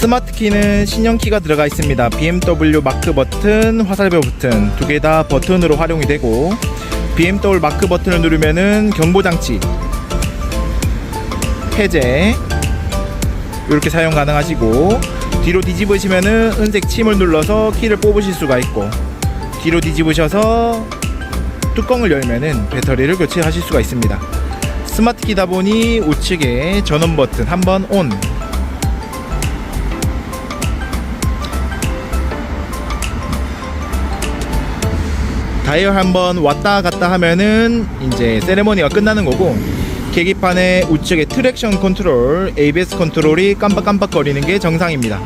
스마트 키는 신형 키가 들어가 있습니다. BMW 마크 버튼, 화살표 버튼 두 개 다 버튼으로 활용이 되고 BMW 마크 버튼을 누르면은 경보 장치 해제 이렇게 사용 가능하시고 뒤로 뒤집으시면은 은색 침을 눌러서 키를 뽑으실 수가 있고 뒤로 뒤집으셔서 뚜껑을 열면은 배터리를 교체하실 수가 있습니다. 스마트 키다 보니 우측에 전원 버튼 한번 온 다이얼 한번 왔다 갔다 하면은 이제 세레머니가 끝나는 거고 계기판의 우측에 트랙션 컨트롤, ABS 컨트롤이 깜빡깜빡거리는 게 정상입니다.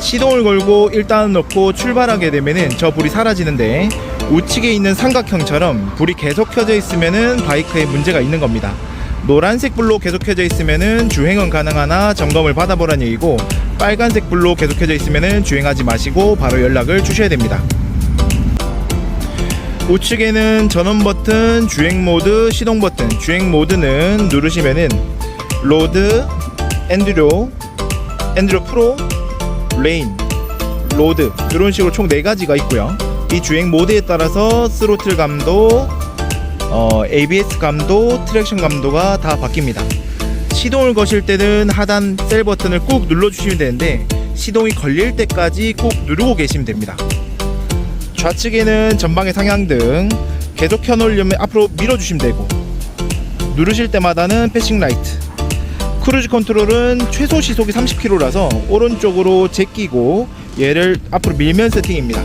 시동을 걸고 일단 넣고 출발하게 되면은 저 불이 사라지는데 우측에 있는 삼각형처럼 불이 계속 켜져 있으면은 바이크에 문제가 있는 겁니다. 노란색 불로 계속 켜져 있으면은 주행은 가능하나 점검을 받아보라는 얘기고 빨간색 불로 계속 켜져 있으면은 주행하지 마시고 바로 연락을 주셔야 됩니다. 우측에는 전원 버튼, 주행 모드, 시동 버튼. 주행 모드는 누르시면은 로드, 엔드로, 엔드로 프로, 레인, 로드 이런 식으로 총네 가지가 있고요. 이 주행 모드에 따라서 스로틀 감도, 어, ABS 감도, 트랙션 감도가 다 바뀝니다. 시동을 거실 때는 하단 셀 버튼을 꾹 눌러주시면 되는데 시동이 걸릴 때까지 꾹 누르고 계시면 됩니다. 좌측에는 전방의 상향등 계속 켜놓으려면 앞으로 밀어주시면 되고 누르실 때마다는 패싱 라이트. 크루즈 컨트롤은 최소 시속이 30km라서 오른쪽으로 제끼고 얘를 앞으로 밀면 세팅입니다.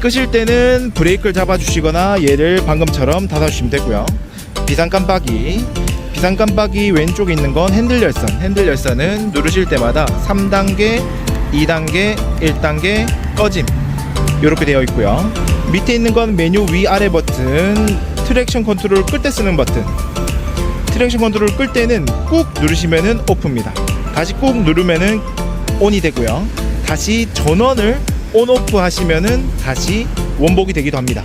끄실 때는 브레이크를 잡아주시거나 얘를 방금처럼 닫아주시면 되고요. 비상 깜빡이. 비상 깜빡이 왼쪽에 있는 건 핸들 열선. 핸들 열선은 누르실 때마다 3단계 2단계 1단계 꺼짐. 이렇게 되어 있고요. 밑에 있는 건 메뉴 위아래 버튼 트랙션 컨트롤 끌 때 쓰는 버튼. 트랙션 컨트롤 끌 때는 꾹 누르시면은 오프입니다. 다시 꾹 누르면은 온이 되고요. 다시 전원을 온 오프 하시면은 다시 원복이 되기도 합니다.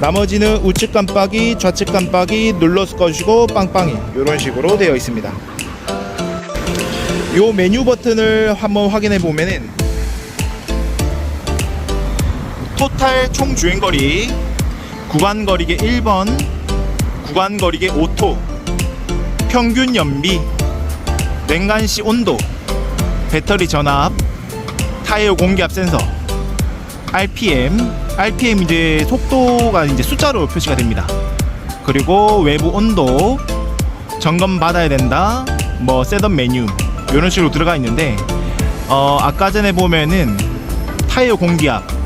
나머지는 우측 깜빡이 좌측 깜빡이 눌러서 꺼주고 빵빵이 이런 식으로 되어 있습니다. 요 메뉴 버튼을 한번 확인해 보면은 토탈 총 주행거리. 구간 거리계 1번 구간 거리계 5토 평균 연비 냉간시 온도 배터리 전압 타이어 공기압 센서 RPM RPM 이제 속도가 이제 숫자로 표시가 됩니다. 그리고 외부 온도 점검 받아야 된다 뭐 셋업 메뉴 이런 식으로 들어가 있는데 어 아까 전에 보면은 타이어 공기압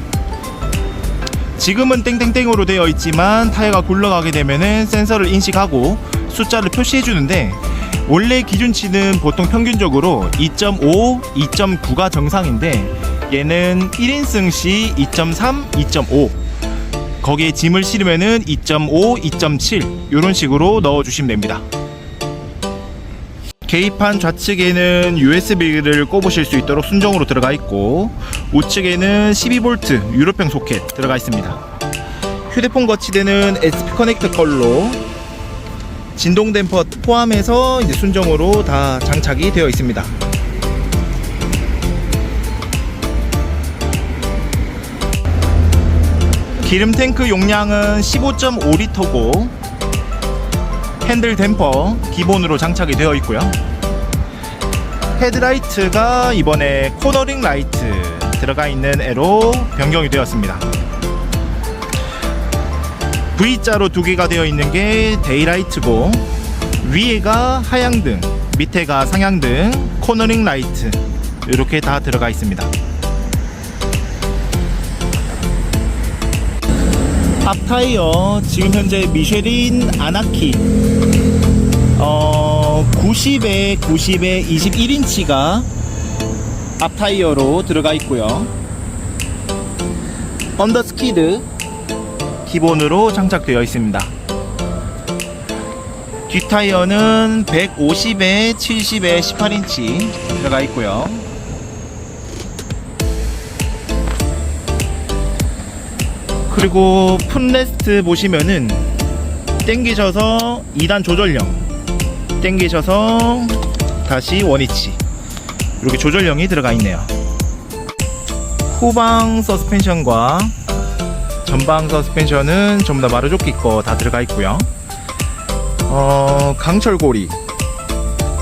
지금은 땡땡땡으로 되어 있지만 타이어가 굴러가게 되면은 센서를 인식하고 숫자를 표시해 주는데 원래 기준치는 보통 평균적으로 2.5, 2.9가 정상인데 얘는 1인승 시 2.3, 2.5 거기에 짐을 실으면은 2.5, 2.7 이런 식으로 넣어 주시면 됩니다. 계기판 좌측에는 USB를 꼽으실 수 있도록 순정으로 들어가 있고 우측에는 12V 유로평 소켓 들어가 있습니다. 휴대폰 거치대는 SP 커넥터 걸로 진동 댐퍼 포함해서 이제 순정으로 다 장착이 되어 있습니다. 기름 탱크 용량은 15.5리터고 핸들 댐퍼 기본으로 장착이 되어 있고요. 헤드라이트가 이번에 코너링 라이트 들어가 있는 애로 변경이 되었습니다. V자로 두 개가 되어 있는 게 데이라이트고 위에가 하향등, 밑에가 상향등, 코너링 라이트 이렇게 다 들어가 있습니다. 앞 타이어 지금 현재 미쉐린 아나키 어 90에 90에 21인치가 앞 타이어로 들어가 있고요. 언더스키드 기본으로 장착되어 있습니다. 뒷 타이어는 150에 70에 18인치 들어가 있고요. 그리고 풋레스트 보시면은 땡기셔서 2단 조절형 땡기셔서 다시 원위치 이렇게 조절형이 들어가 있네요. 후방 서스펜션과 전방 서스펜션은 전부 다 마루조끼 거 다 들어가 있고요. 어, 강철고리,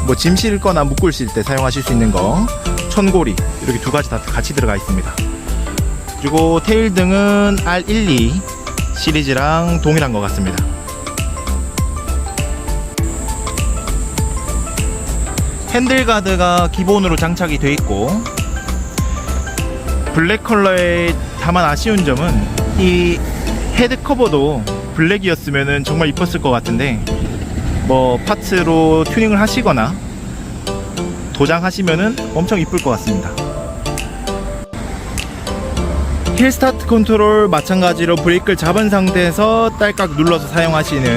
뭐 짐 실거나 묶을 실때 사용하실 수 있는 거, 천고리 이렇게 두 가지 다 같이 들어가 있습니다. 그리고 테일 등은 R12 시리즈랑 동일한 것 같습니다. 핸들가드가 기본으로 장착이 되어 있고 블랙 컬러에 다만 아쉬운 점은 이 헤드 커버도 블랙이었으면 정말 이뻤을 것 같은데 뭐 파츠로 튜닝을 하시거나 도장하시면은 엄청 이쁠 것 같습니다. 힐 스타트 컨트롤 마찬가지로 브레이크를 잡은 상태에서 딸깍 눌러서 사용하시는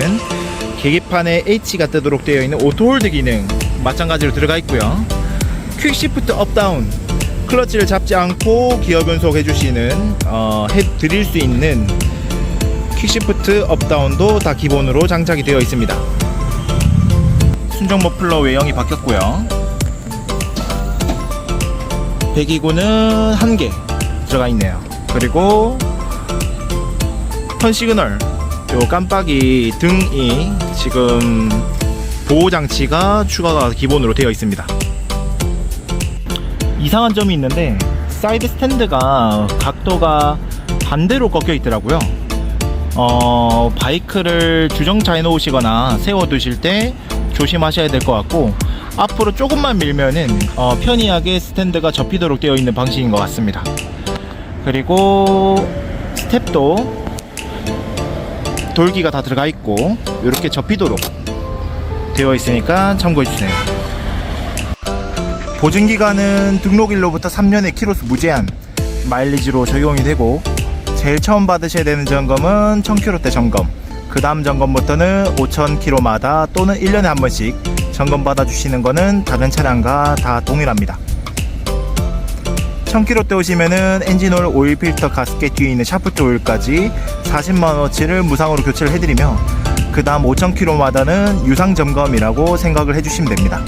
계기판에 H가 뜨도록 되어 있는 오토 홀드 기능 마찬가지로 들어가 있고요. 퀵 시프트 업 다운 클러치를 잡지 않고 기어 변속 해주시는 어, 해 드릴 수 있는 퀵 시프트 업 다운도 다 기본으로 장착이 되어 있습니다. 순정 머플러 외형이 바뀌었고요. 배기구는 한 개 들어가 있네요. 그리고 턴 시그널 요 깜빡이 등이 지금 보호 장치가 추가가 기본으로 되어 있습니다. 이상한 점이 있는데 사이드 스탠드가 각도가 반대로 꺾여 있더라고요. 어, 바이크를 주정차해 놓으시거나 세워 두실 때 조심하셔야 될 것 같고 앞으로 조금만 밀면은 어, 편리하게 스탠드가 접히도록 되어 있는 방식인 것 같습니다. 그리고 스텝도 돌기가 다 들어가 있고 이렇게 접히도록 되어 있으니까 참고해 주세요. 보증 기간은 등록일로부터 3년의 키로수 무제한 마일리지로 적용이 되고 제일 처음 받으셔야 되는 점검은 1000km 점검 그 다음 점검부터는 5000km마다 또는 1년에 한 번씩 점검 받아주시는 거는 다른 차량과 다 동일합니다 1000km 오시면은 엔진오일 오일 필터 가스켓 뒤에 있는 샤프트 오일까지 40만원어치를 무상으로 교체를 해드리며 그 다음 5000km마다는 유상 점검이라고 생각을 해주시면 됩니다